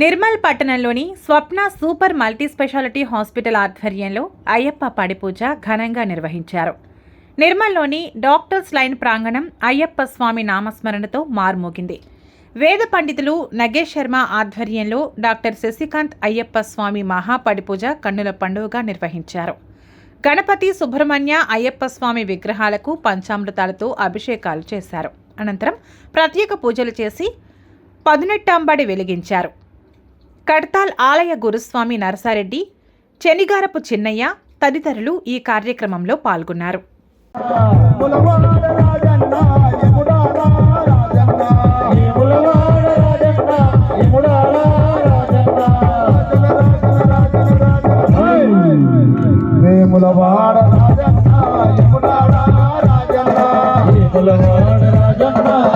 నిర్మల్ పట్టణంలోని Swapna super multi speciality hospital ఆధ్వర్యంలో అయ్యప్ప పడిపూజ ఘనంగా నిర్వహించారు. నిర్మల్లోని డాక్టర్స్ లైన్ ప్రాంగణం అయ్యప్ప స్వామి నామస్మరణతో మార్మోగింది. వేద పండితులు నగేష్ శర్మ ఆధ్వర్యంలో డాక్టర్ శశికాంత్ అయ్యప్ప స్వామి మహాపడిపూజ కన్నుల పండుగగా నిర్వహించారు. గణపతి సుబ్రహ్మణ్య అయ్యప్ప స్వామి విగ్రహాలకు పంచామృతాలతో అభిషేకాలు చేశారు. అనంతరం ప్రత్యేక పూజలు చేసి పదునెట్టాంబడి వెలిగించారు. కడ్తాల్ ఆలయ గురుస్వామి నరసారెడ్డి చెనిగారపు చిన్నయ్య తదితరులు ఈ కార్యక్రమంలో పాల్గొన్నారు. రాజన్న రాజన్న రాజన్న.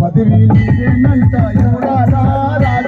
பதவியில் என் தாய்